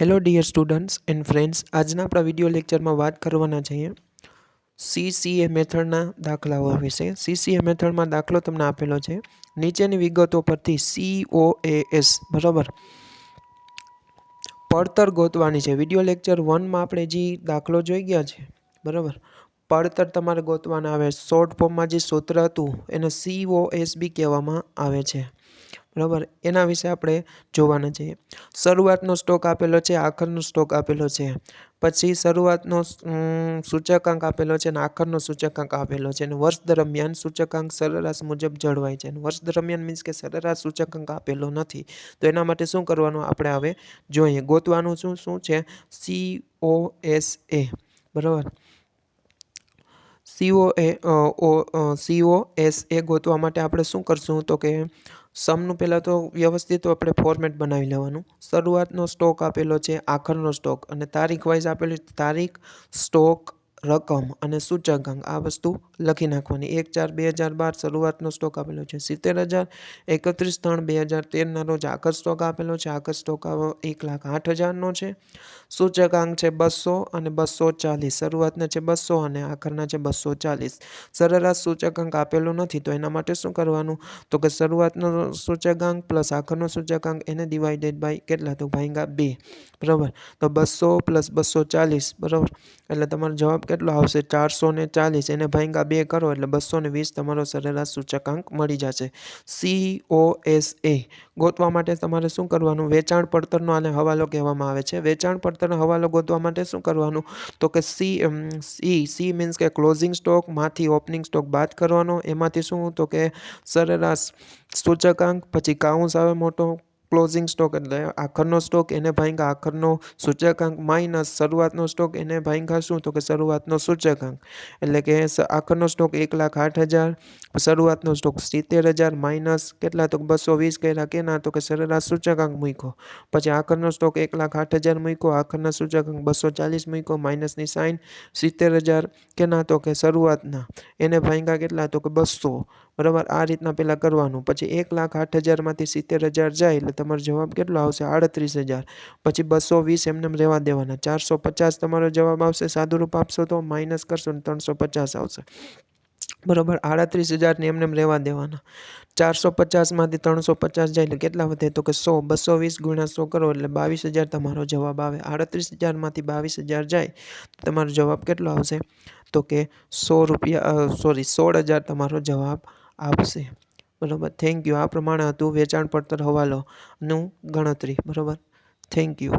Hello dear students and friends આજના આપણા video લેક્ચરમાં વાત કરવાના છીએ સીસીએ મેથડના દાખલાઓ વિશે. સીસીએ મેથડમાં દાખલો તમને આપેલો છે. નીચેની વિગતો પરથી સીઓ એસ બરાબર? પડતર ગોતવાની છે. વીડિયો લેક્ચર વનમાં આપણે જે દાખલો જોઈ ગયા છે, બરાબર? પડતર તમારે ગોતવાના આવે. શોર્ટ ફોર્મમાં જે સૂત્ર હતું, એને સીઓ એસ બી કહેવામાં આવે છે. બરાબર? એના વિશે આપણે જોવાના છીએ શરૂઆતનો સ્ટોક આપેલો છે, આખરનો સ્ટોક આપેલો છે. પછી શરૂઆતનો સૂચકાંક આપેલો છે અને આખરનો સૂચકાંક આપેલો છે. અને વર્ષ દરમિયાન સૂચકાંક સરેરાશ મુજબ જળવાય છે. અને વર્ષ દરમિયાન મીન્સ કે સરેરાશ સૂચકાંક આપેલો નથી. તો એના માટે શું કરવાનું આપણે હવે જોઈએ. ગોતવાનું શું શું છે? સી ઓ એસ એ બરાબર? C O A C O S A ગોતવા માટે આપણે શું કરશું તો કે સમનું પહેલાં તો વ્યવસ્થિત આપણે ફોર્મેટ બનાવી લેવાનું. શરૂઆતનો સ્ટોક આપેલો છે, આખરનો સ્ટોક અને તારીખ વાઇઝ આપેલી તારીખ સ્ટોક રકમ અને સૂચકાંક આ વસ્તુ લખી નાખવાની. એક ચાર બે હજાર બાર શરૂઆતનો સ્ટોક આપેલો છે. સિત્તેર હજાર એકત્રીસ ત્રણ બે હજાર તેરના રોજ આખર સ્ટોક આપેલો છે. આખર સ્ટોક એક લાખ આઠ હજારનો છે. સૂચકાંક છે બસો અને બસો ચાલીસ. શરૂઆતના છે બસો અને આખરના છે બસો ચાલીસ. સરેરાશ સૂચકાંક આપેલો નથી તો એના માટે શું કરવાનું? તો કે શરૂઆતનો સૂચકાંક પ્લસ આખરનો સૂચકાંક એને ડિવાઇડેડ બાય કેટલા? તો ભાંગા બે. બરાબર. તો બસો પ્લસ બસો ચાલીસ. બરાબર. એટલે તમારો જવાબ કેટલો આવશે? ચારસો ને ચાલીસ. એને ભાંગા બે કરો એટલે બસો ને વીસ તમારો સરેરાશ સૂચકાંક મળી જશે. સી ઓ એસ એ ગોતવા માટે તમારે શું કરવાનું? વેચાણ પડતરનો આને હવાલો કહેવામાં આવે છે. વેચાણ પડતરનો હવાલો ગોતવા માટે શું કરવાનું? તો કે સી સી સી મીન્સ કે ક્લોઝિંગ સ્ટોકમાંથી ઓપનિંગ સ્ટોક બાદ કરવાનો. એમાંથી શું? તો કે સરેરાશ સૂચકાંક, પછી કાઉન્સ આવે મોટો ક્લોઝિંગ સ્ટોક એટલે આખરનો સ્ટોક એને ભાંગ્યા આખરનો સૂચકાંક માઇનસ શરૂઆતનો સ્ટોક એને ભાંગ્યા શું? તો કે શરૂઆતનો સૂચકાંક. એટલે કે આખરનો સ્ટોક એક લાખ આઠ હજાર, શરૂઆતનો સ્ટોક સિત્તેર હજાર માઇનસ કેટલા? તો બસો વીસ કર્યા કેના? તો કે સરેરાશ સૂચકાંક મૂક્યો. પછી આખરનો સ્ટોક એક લાખ આઠ હજાર મૂક્યો, આખરના સૂચકાંક બસો ચાલીસ મૂક્યો માઇનસની સાઇન સિત્તેર હજાર કેના? તો કે શરૂઆતના. એને ભાંગ્યા કેટલા? તો કે બસો. બરાબર? આ રીતના પહેલાં કરવાનું. પછી એક લાખ આઠ હજારમાંથી સિત્તેર હજાર જાય એટલે તમારો જવાબ કેટલો આવશે? આડત્રીસ હજાર. પછી બસો વીસ એમને રહેવા દેવાના. ચારસો પચાસ તમારો જવાબ આવશે. સાદુરૂપ આપશો તો માઇનસ કરશો ને ત્રણસો પચાસ આવશે. બરાબર? આડત્રીસ હજારને એમને રહેવા દેવાના. ચારસો પચાસમાંથી ત્રણસો પચાસ જાય એટલે કેટલા વધે? તો કે સો. બસો વીસ ગુણ્યા સો કરો એટલે બાવીસ હજાર તમારો જવાબ આવે. આડત્રીસ હજારમાંથી બાવીસ હજાર જાય તમારો જવાબ કેટલો આવશે? તો કે સો રૂપિયા સોરી સોળ હજાર તમારો જવાબ આવશે. બરાબર. થેન્ક યુ આ પ્રમાણે હતું વેચાણ પડતર હવાલોનું ગણતરી. બરાબર? Thank you